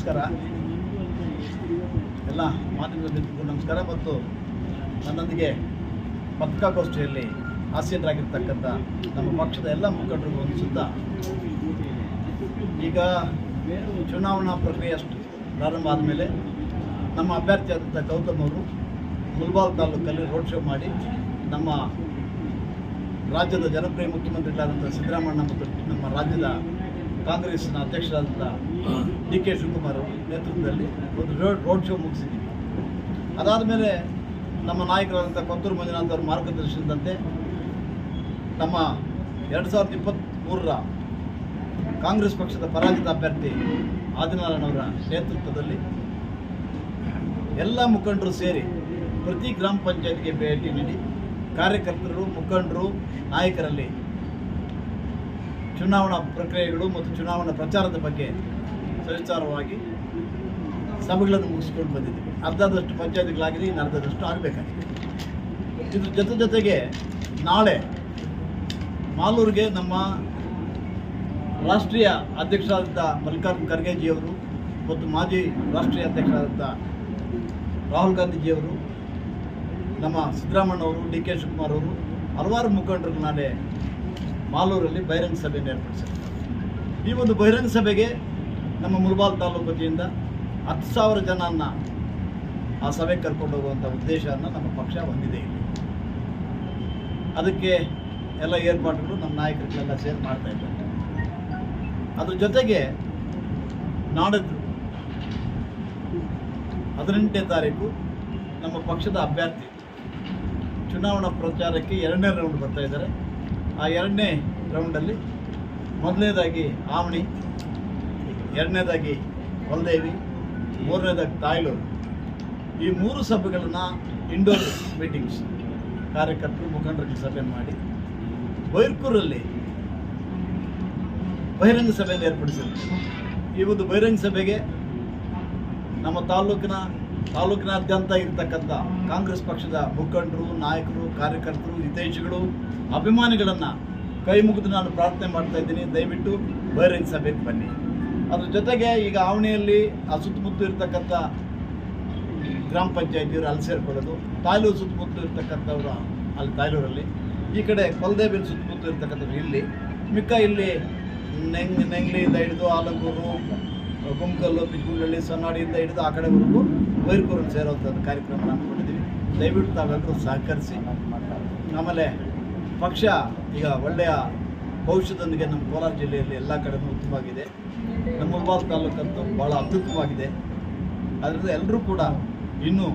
ನಮಸ್ಕಾರ. ಎಲ್ಲ ಮಾಧ್ಯಮದ ನಮಸ್ಕಾರ ಮತ್ತು ನನ್ನೊಂದಿಗೆ ಪತ್ರಿಕಾಗೋಷ್ಠಿಯಲ್ಲಿ ಹಾಸ್ಯರಾಗಿರ್ತಕ್ಕಂಥ ನಮ್ಮ ಪಕ್ಷದ ಎಲ್ಲ ಮುಖಂಡರಿಗೂ ಹೊಂದಿಸುತ್ತಾ ಈಗ ಚುನಾವಣಾ ಪ್ರಕ್ರಿಯೆ ಅಷ್ಟು ಪ್ರಾರಂಭ ಆದಮೇಲೆ ನಮ್ಮ ಅಭ್ಯರ್ಥಿ ಆದಂಥ ಗೌತಮ್ ಅವರು ಮುಲ್ಬಾಲ್ ತಾಲೂಕಲ್ಲಿ ರೋಡ್ ಶೋ ಮಾಡಿ ನಮ್ಮ ರಾಜ್ಯದ ಜನಪ್ರಿಯ ಮುಖ್ಯಮಂತ್ರಿಗಳಾದಂಥ ಸಿದ್ದರಾಮಣ್ಣ ಮತ್ತು ನಮ್ಮ ರಾಜ್ಯದ ಕಾಂಗ್ರೆಸ್ನ ಅಧ್ಯಕ್ಷರಾದಂಥ ಡಿ ಕೆ ಶಿವಕುಮಾರ್ ಅವರ ನೇತೃತ್ವದಲ್ಲಿ ಒಂದು ರೋಡ್ ರೋಡ್ ಶೋ ಮುಗಿಸಿದ್ದೀವಿ ಅದಾದ ಮೇಲೆ ನಮ್ಮ ನಾಯಕರಾದಂಥ ಕೊತ್ತೂರು ಮಂಜುನಾಥ್ ಅವರ ಮಾರ್ಗದರ್ಶನದಂತೆ ನಮ್ಮ ಎರಡು ಸಾವಿರದ ಇಪ್ಪತ್ತ್ಮೂರರ ಕಾಂಗ್ರೆಸ್ ಪಕ್ಷದ ಪರಾಜಿತ ಅಭ್ಯರ್ಥಿ ಆದಿನಾರಾಯಣ ಅವರ ನೇತೃತ್ವದಲ್ಲಿ ಎಲ್ಲ ಮುಖಂಡರು ಸೇರಿ ಪ್ರತಿ ಗ್ರಾಮ ಪಂಚಾಯತ್ಗೆ ಭೇಟಿ ನೀಡಿ ಕಾರ್ಯಕರ್ತರು ಮುಖಂಡರು ನಾಯಕರಲ್ಲಿ ಚುನಾವಣಾ ಪ್ರಕ್ರಿಯೆಗಳು ಮತ್ತು ಚುನಾವಣಾ ಪ್ರಚಾರದ ಬಗ್ಗೆ ಸವಿಸ್ತಾರವಾಗಿ ಸಭೆಗಳನ್ನು ಮುಗಿಸ್ಕೊಂಡು ಬಂದಿದ್ದೀವಿ. ಅರ್ಧದಷ್ಟು ಪಂಚಾಯತ್ಗಳಾಗಿದೆ, ಇನ್ನು ಅರ್ಧದಷ್ಟು ಆಗಬೇಕಾಗಿದೆ. ಇದ್ರ ಜೊತೆ ಜೊತೆಗೆ ನಾಳೆ ಮಾಲೂರಿಗೆ ನಮ್ಮ ರಾಷ್ಟ್ರೀಯ ಅಧ್ಯಕ್ಷರಾದಂಥ ಮಲ್ಲಿಕಾರ್ಜುನ್ ಖರ್ಗೆಜಿಯವರು ಮತ್ತು ಮಾಜಿ ರಾಷ್ಟ್ರೀಯ ಅಧ್ಯಕ್ಷರಾದಂಥ ರಾಹುಲ್ ಗಾಂಧೀಜಿಯವರು, ನಮ್ಮ ಸಿದ್ದರಾಮಣ್ಣವರು ಡಿ ಕೆ ಶಿವಕುಮಾರ್ ಅವರು ಹಲವಾರು ಮುಖಂಡರು ನಾಳೆ ಮಾಲೂರಲ್ಲಿ ಬಹಿರಂಗ ಸಭೆಯನ್ನು ಏರ್ಪಡಿಸಿದ್ದಾರೆ ಈ ಒಂದು ಬಹಿರಂಗ ಸಭೆಗೆ ನಮ್ಮ ಮುರುಬಾಲ್ ತಾಲೂಕು ವತಿಯಿಂದ ಹತ್ತು ಸಾವಿರ ಜನನ್ನ ಆ ಸಭೆಗೆ ಕರ್ಕೊಂಡು ಹೋಗುವಂಥ ಉದ್ದೇಶವನ್ನು ನಮ್ಮ ಪಕ್ಷ ಹೊಂದಿದೆ ಇಲ್ಲಿ. ಅದಕ್ಕೆ ಎಲ್ಲ ಏರ್ಪಾಡುಗಳು ನಮ್ಮ ನಾಯಕರುಗಳೆಲ್ಲ ಸೇರಿ ಮಾಡ್ತಾ ಇದ್ದಾರೆ. ಅದ್ರ ಜೊತೆಗೆ ನಾಡದ್ದು ಹದಿನೆಂಟನೇ ತಾರೀಕು ನಮ್ಮ ಪಕ್ಷದ ಅಭ್ಯರ್ಥಿ ಚುನಾವಣಾ ಪ್ರಚಾರಕ್ಕೆ ಎರಡನೇ ರೌಂಡ್ ಬರ್ತಾ ಇದ್ದಾರೆ. ಆ ಎರಡನೇ ರೌಂಡಲ್ಲಿ ಮೊದಲನೇದಾಗಿ ಆವಣಿ ಎರಡನೇದಾಗಿ ಹೊಲದೇವಿ, ಮೂರನೇದಾಗಿ ತಾಯ್ಲೂರು. ಈ ಮೂರು ಸಭೆಗಳನ್ನು ಇಂಡೋರ್ ಮೀಟಿಂಗ್ಸ್ ಕಾರ್ಯಕರ್ತರು ಮುಖಂಡರಲ್ಲಿ ಸಭೆ ಮಾಡಿ ಬೈರ್ಕೂರಲ್ಲಿ ಬಹಿರಂಗ ಸಭೆಯನ್ನು ಈ ಒಂದು ಬಹಿರಂಗ ಸಭೆಗೆ ನಮ್ಮ ತಾಲೂಕಿನ ತಾಲೂಕಿನಾದ್ಯಂತ ಇರತಕ್ಕಂಥ ಕಾಂಗ್ರೆಸ್ ಪಕ್ಷದ ಮುಖಂಡರು, ನಾಯಕರು, ಕಾರ್ಯಕರ್ತರು, ಹಿತೈಷಿಗಳು, ಅಭಿಮಾನಿಗಳನ್ನು ಕೈ ಮುಗಿದು ನಾನು ಪ್ರಾರ್ಥನೆ ಮಾಡ್ತಾ ಇದ್ದೀನಿ. ದಯವಿಟ್ಟು ಬಹಿರಂಗ ಸಭೆಗೆ ಬನ್ನಿ. ಅದ್ರ ಜೊತೆಗೆ ಈಗ ಆವಣಿಯಲ್ಲಿ ಆ ಸುತ್ತಮುತ್ತ ಇರ್ತಕ್ಕಂಥ ಗ್ರಾಮ ಪಂಚಾಯತಿಯವರು ಅಲ್ಲಿ ಸೇರ್ಕೊಳ್ಳೋದು ತಾಯ್ಲೂರು ಸುತ್ತಮುತ್ತ ಇರ್ತಕ್ಕಂಥವ್ರು ಅಲ್ಲಿ ತಾಯ್ಲೂರಲ್ಲಿ ಈ ಕಡೆ ಕೊಲ್ದೇಬಿನ ಸುತ್ತಮುತ್ತ ಇರ್ತಕ್ಕಂಥವ್ರು ಇಲ್ಲಿ, ಮಿಕ್ಕ ಇಲ್ಲಿ ನೆಂಗ್ ನೆಂಗ್ಲಿಯಿಂದ ಹಿಡಿದು ಆಲಂಗೂರು ಗುಮ್ಕಲ್ಲು ಬಿಜಗುಂಡಳ್ಳಿ ಸೊನ್ನಾಡಿಯಿಂದ ಹಿಡಿದು ಆ ಕಡೆವರೆಗೂ ಬೈರ್ಕೂರಲ್ಲಿ ಸೇರೋವಂಥದ್ದು ಕಾರ್ಯಕ್ರಮ ಅಂದ್ಕೊಂಡಿದ್ದೀವಿ ದಯವಿಟ್ಟು ತಾವೆಲ್ಲರೂ ಸಹಕರಿಸಿ. ಆಮೇಲೆ ಪಕ್ಷ ಈಗ ಒಳ್ಳೆಯ ಭವಿಷ್ಯದೊಂದಿಗೆ ನಮ್ಮ ಕೋಲಾರ ಜಿಲ್ಲೆಯಲ್ಲಿ ಎಲ್ಲ ಕಡೆನೂ ಉತ್ತಮವಾಗಿದೆ. ನಮ್ಮ ಮುಲ್ಬಾಲ್ ತಾಲೂಕಂತೂ ಭಾಳ ಅತ್ಯುತ್ತಮವಾಗಿದೆ. ಅದರಿಂದ ಎಲ್ಲರೂ ಕೂಡ ಇನ್ನೂ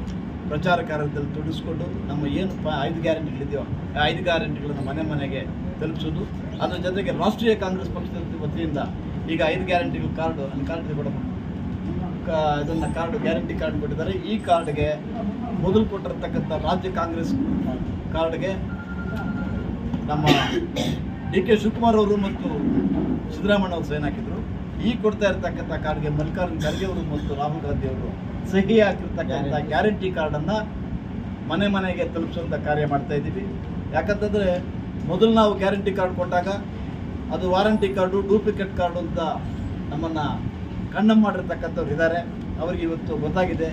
ಪ್ರಚಾರ ಕಾರ್ಯದಲ್ಲಿ ತೊಡಗಿಸ್ಕೊಂಡು ನಮ್ಮ ಏನು ಐದು ಗ್ಯಾರಂಟಿಗಳಿದೆಯೋ, ಐದು ಗ್ಯಾರಂಟಿಗಳನ್ನು ಮನೆ ಮನೆಗೆ ತಲುಪಿಸೋದು. ಅದರ ಜೊತೆಗೆ ರಾಷ್ಟ್ರೀಯ ಕಾಂಗ್ರೆಸ್ ಪಕ್ಷದ ವತಿಯಿಂದ ಈಗ ಐದು ಗ್ಯಾರಂಟಿ ಕಾರ್ಡು ನನ್ನ ಕಾರ್ಡ್ ಕೊಡಮ್ಮ. ಇದನ್ನು ಕಾರ್ಡ್ ಗ್ಯಾರಂಟಿ ಕಾರ್ಡ್ ಕೊಟ್ಟಿದ್ದಾರೆ. ಈ ಕಾರ್ಡ್ಗೆ ಮೊದಲು ಕೊಟ್ಟಿರ್ತಕ್ಕಂಥ ರಾಜ್ಯ ಕಾಂಗ್ರೆಸ್ ಕಾರ್ಡ್ಗೆ ನಮ್ಮ ಡಿ ಕೆ ಶಿವಕುಮಾರ್ ಅವರು ಮತ್ತು ಸಿದ್ದರಾಮಯ್ಯ ಅವರು ಸೈನ್ ಹಾಕಿದ್ರು. ಈ ಕೊಡ್ತಾ ಇರ್ತಕ್ಕಂಥ ಕಾರ್ಡ್ಗೆ ಮಲ್ಲಿಕಾರ್ಜುನ್ ಖರ್ಗೆ ಅವರು ಮತ್ತು ರಾಹುಲ್ ಗಾಂಧಿ ಅವರು ಸಹಿ ಹಾಕಿರ್ತಕ್ಕಂಥ ಗ್ಯಾರಂಟಿ ಕಾರ್ಡನ್ನು ಮನೆ ಮನೆಗೆ ತಲುಪಿಸುವಂಥ ಕಾರ್ಯ ಮಾಡ್ತಾ ಇದ್ದೀವಿ. ಯಾಕಂತಂದರೆ ಮೊದಲು ನಾವು ಗ್ಯಾರಂಟಿ ಕಾರ್ಡ್ ಕೊಟ್ಟಾಗ ಅದು ವಾರಂಟಿ ಕಾರ್ಡು, ಡೂಪ್ಲಿಕೇಟ್ ಕಾರ್ಡು ಅಂತ ನಮ್ಮನ್ನು ಕಣ್ಣ ಮಾಡಿರ್ತಕ್ಕಂಥವ್ರು ಇದ್ದಾರೆ. ಅವ್ರಿಗೆ ಇವತ್ತು ಗೊತ್ತಾಗಿದೆ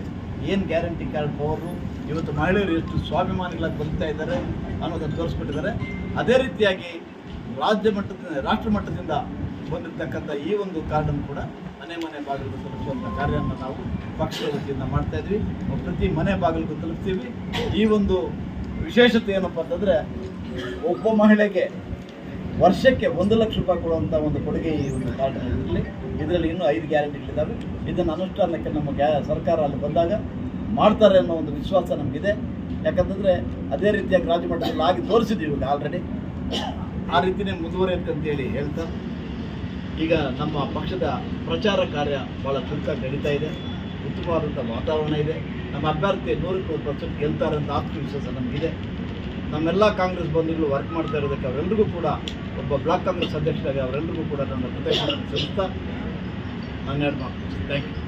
ಏನು ಗ್ಯಾರಂಟಿ ಕಾರ್ಡ್ ಪವರು ಇವತ್ತು ಮಹಿಳೆಯರು ಎಷ್ಟು ಸ್ವಾಭಿಮಾನಿಗಳಾಗಿ ಬದುಕ್ತಾ ಇದ್ದಾರೆ ಅನ್ನೋದನ್ನು ತೋರಿಸ್ಬಿಟ್ಟಿದ್ದಾರೆ. ಅದೇ ರೀತಿಯಾಗಿ ರಾಜ್ಯ ಮಟ್ಟದಿಂದ, ರಾಷ್ಟ್ರ ಮಟ್ಟದಿಂದ ಬಂದಿರತಕ್ಕಂಥ ಈ ಒಂದು ಕಾರ್ಡನ್ನು ಕೂಡ ಮನೆ ಮನೆ ಬಾಗಿಲಿಗೆ ತಲುಪಿಸುವಂಥ ಕಾರ್ಯವನ್ನು ನಾವು ಪಕ್ಷದ ವತಿಯಿಂದ ಮಾಡ್ತಾ ಇದ್ವಿ. ಪ್ರತಿ ಮನೆ ಬಾಗಿಲಿಗೂ ತಲುಪ್ತೀವಿ. ಈ ಒಂದು ವಿಶೇಷತೆ ಏನಪ್ಪ ಅಂತಂದರೆ, ಒಬ್ಬ ಮಹಿಳೆಗೆ ವರ್ಷಕ್ಕೆ ಒಂದು ಲಕ್ಷ ರೂಪಾಯಿ ಕೊಡುವಂಥ ಒಂದು ಕೊಡುಗೆ ಈ ಒಂದು ಕಾರ್ಡ್ನಲ್ಲಿ ಇದರಲ್ಲಿ ಇನ್ನೂ ಐದು ಗ್ಯಾರಂಟಿಗಳಿದ್ದಾವೆ ಇದನ್ನು ಅನುಷ್ಠಾನಕ್ಕೆ ನಮ್ಮ ಗ್ಯಾ, ಸರ್ಕಾರ ಅಲ್ಲಿ ಬಂದಾಗ ಮಾಡ್ತಾರೆ ಅನ್ನೋ ಒಂದು ವಿಶ್ವಾಸ ನಮಗಿದೆ. ಯಾಕಂತಂದರೆ ಅದೇ ರೀತಿಯಾಗಿ ರಾಜ್ಯ ಮಟ್ಟದಲ್ಲಿ ಆಗಿ ತೋರಿಸಿದ್ದೀವಿ ಇವಾಗ ಆಲ್ರೆಡಿ ಆ ರೀತಿಯೇ ಮುಂದುವರಿಯುತ್ತೆ ಅಂತೇಳಿ ಹೇಳ್ತಾ. ಈಗ ನಮ್ಮ ಪಕ್ಷದ ಪ್ರಚಾರ ಕಾರ್ಯ ಭಾಳ ಚುರುಕಾಗಿ ನಡೀತಾ ಇದೆ. ಉತ್ತಮವಾದಂಥ ವಾತಾವರಣ ಇದೆ. ನಮ್ಮ ಅಭ್ಯರ್ಥಿ ನೂರಕ್ಕೆ ನೂರು ಪರ್ಸೆಂಟ್ ಗೆಲ್ತಾರೆ ಅಂತ ಆತ್ಮವಿಶ್ವಾಸ ನಮಗಿದೆ. ನಮ್ಮೆಲ್ಲ ಕಾಂಗ್ರೆಸ್ ಬಂಧುಗಳು ವರ್ಕ್ ಮಾಡ್ತಾ ಇರೋದಕ್ಕೆ ಅವರೆಲ್ಲರಿಗೂ ಕೂಡ ಒಬ್ಬ ಬ್ಲಾಕ್ ಕಾಂಗ್ರೆಸ್ ಅಧ್ಯಕ್ಷರಾಗಿ ಅವರೆಲ್ಲರಿಗೂ ಕೂಡ ನನ್ನ ಕೃತಜ್ಞತೆ ಸಲ್ಲಿಸ್ತಾ ನಾನು ಹೇಳ್ತೀನಿ ಥ್ಯಾಂಕ್ ಯು